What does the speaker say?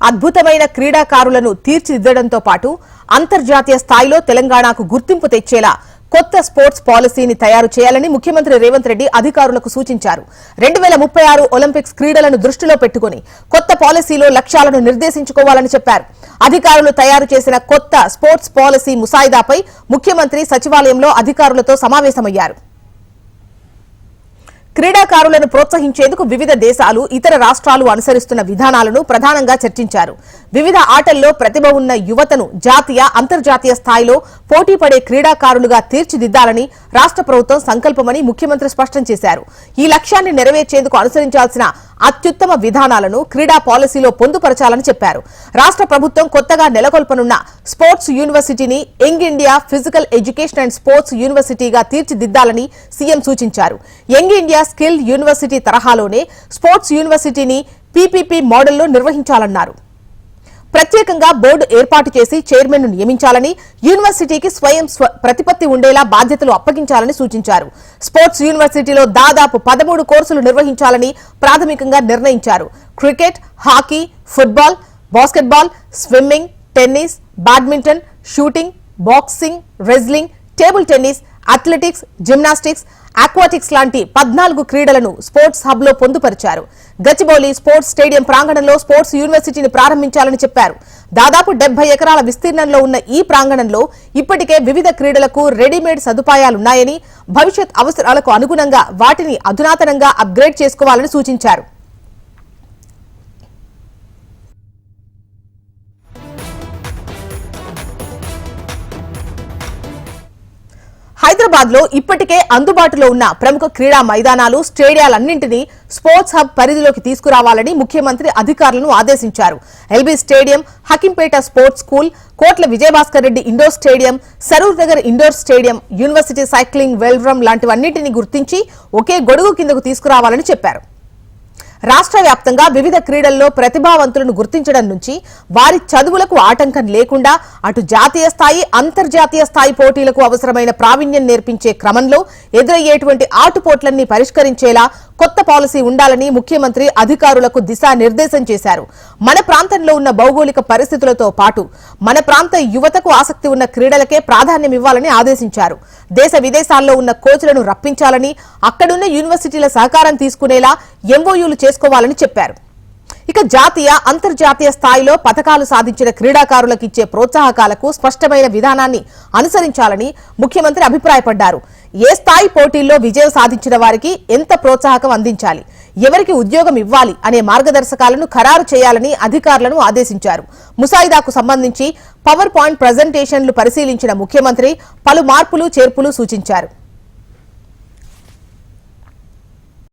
అద్భుతమైన క్రీడాకారులను తీర్చిదిద్దడంతో పాటు అంతర్జాతీయ స్థాయిలో తెలంగాణకు గుర్తింపు తెచ్చేలా కొత్త స్పోర్ట్స్ పాలసీని తయారు చేయాలని ముఖ్యమంత్రి రేవంత్ రెడ్డి అధికారులకు సూచించారు. రెండు వేల ముప్పై ఆరు ఒలింపిక్స్ క్రీడలను దృష్టిలో పెట్టుకుని కొత్త పాలసీలో లక్ష్యాలను నిర్దేశించుకోవాలని చెప్పారు. అధికారులు తయారు చేసిన కొత్త స్పోర్ట్స్ పాలసీ ముసాయిదాపై ముఖ్యమంత్రి సచివాలయంలో అధికారులతో సమావేశమయ్యారు. క్రీడాకారులను ప్రోత్సహించేందుకు వివిధ దేశాలు ఇతర రాష్ట్రాలు అనుసరిస్తున్న విధానాలను ప్రధానంగా చర్చించారు. వివిధ ఆటల్లో ప్రతిభ ఉన్న యువతను జాతీయ అంతర్జాతీయ స్థాయిలో పోటీ పడే క్రీడాకారులుగా తీర్చిదిద్దాలని రాష్ట్ర ప్రభుత్వం సంకల్పమని ముఖ్యమంత్రి స్పష్టం చేశారు. ఈ లక్ష్యాన్ని నెరవేర్చేందుకు అనుసరించాల్సిన అత్యుత్తమ విధానాలను క్రీడా పాలసీలో పొందుపరచాలని చెప్పారు. రాష్ట్ర ప్రభుత్వం కొత్తగా నెలకొల్పనున్న స్పోర్ట్స్ యూనివర్సిటీని young India physical education and sports యూనివర్సిటీగా తీర్చిదిద్దాలని సీఎం సూచించారు. యంగ్ ఇండియా స్కిల్ యూనివర్సిటీ తరహాలోనే స్పోర్ట్స్ యూనివర్సిటీని పీపీపీ మోడల్లో నిర్వహించాలన్నారు. ప్రత్యేకంగా బోర్డు ఏర్పాటు చేసి చైర్మన్ను నియమించాలని యూనివర్సిటీకి స్వయం స్వ- ప్రతిపత్తి ఉండేలా బాధ్యతలు అప్పగించాలని సూచించారు. స్పోర్ట్స్ యూనివర్సిటీలో దాదాపు పదమూడు కోర్సులు నిర్వహించాలని ప్రాథమికంగా నిర్ణయించారు. Cricket hockey football basketball swimming tennis badminton shooting boxing wrestling table tennis athletics gymnastics aquatics లాంటి పద్నాలుగు క్రీడలను స్పోర్ట్స్ హబ్లో పొందుపరిచారు గచ్చిబౌలి స్పోర్ట్స్ స్టేడియం ప్రాంగణంలో స్పోర్ట్స్ యూనివర్సిటీని ప్రారంభించాలని చెప్పారు. దాదాపు డెబ్బై ఎకరాల విస్తీర్ణంలో ఉన్న ఈ ప్రాంగణంలో ఇప్పటికే వివిధ క్రీడలకు రెడీమేడ్ సదుపాయాలున్నాయని భవిష్యత్ అవసరాలకు అనుగుణంగా వాటిని అధునాతనంగా అప్గ్రేడ్ చేసుకోవాలని సూచించారు. హైదరాబాద్లో ఇప్పటికే అందుబాటులో ఉన్న ప్రముఖ క్రీడా మైదానాలు స్టేడియాలన్నింటినీ స్పోర్ట్స్ హబ్ పరిధిలోకి తీసుకురావాలని ముఖ్యమంత్రి అధికారులను ఆదేశించారు. LB stadium Hakimpet sports school Kotla Vijayabhaskar Reddy indoor stadium Saroor Nagar indoor stadium university cycling వెల్రమ్ లాంటివన్నింటినీ గుర్తించి ఒకే గొడుగు కిందకు తీసుకురావాలని చెప్పారు. రాష్ట్ర వ్యాప్తంగా వివిధ క్రీడల్లో ప్రతిభావంతులను గుర్తించడం నుంచి వారి చదువులకు ఆటంకం లేకుండా అటు జాతీయ స్థాయి అంతర్జాతీయ స్థాయి పోటీలకు అవసరమైన ప్రావీణ్యం నేర్పించే క్రమంలో ఎదురయ్యేటువంటి ఆటుపోట్లన్నీ పరిష్కరించేలా కొత్త పాలసీ ఉండాలని ముఖ్యమంత్రి అధికారులకు దిశానిర్దేశం చేశారు. మన ప్రాంతంలో ఉన్న భౌగోళిక పరిస్థితులతో పాటు మన ప్రాంత యువతకు ఆసక్తి ఉన్న క్రీడలకే ప్రాధాన్యం ఇవ్వాలని ఆదేశించారు. దేశ విదేశాల్లో ఉన్న కోచ్లను రప్పించాలని అక్కడున్న యూనివర్సిటీల సహకారం తీసుకునేలా ఎంఓయూలు చేసుకోవాలని చెప్పారు. ఇక జాతీయ అంతర్జాతీయ స్థాయిలో పథకాలు సాధించిన క్రీడాకారులకు ఇచ్చే ప్రోత్సాహకాలకు స్పష్టమైన విధానాన్ని అనుసరించాలని ముఖ్యమంత్రి అభిప్రాయపడ్డారు. ఏ స్థాయి పోటీల్లో విజయం సాధించిన వారికి ఎంత ప్రోత్సాహకం అందించాలి? ఎవరికి ఉద్యోగం ఇవ్వాలి అనే మార్గదర్శకాలను ఖరారు చేయాలని అధికారులను ఆదేశించారు. ముసాయిదాకు సంబంధించి పవర్ పాయింట్ ప్రజెంటేషన్లు పరిశీలించిన ముఖ్యమంత్రి పలు మార్పులు చేర్పులు సూచించారు.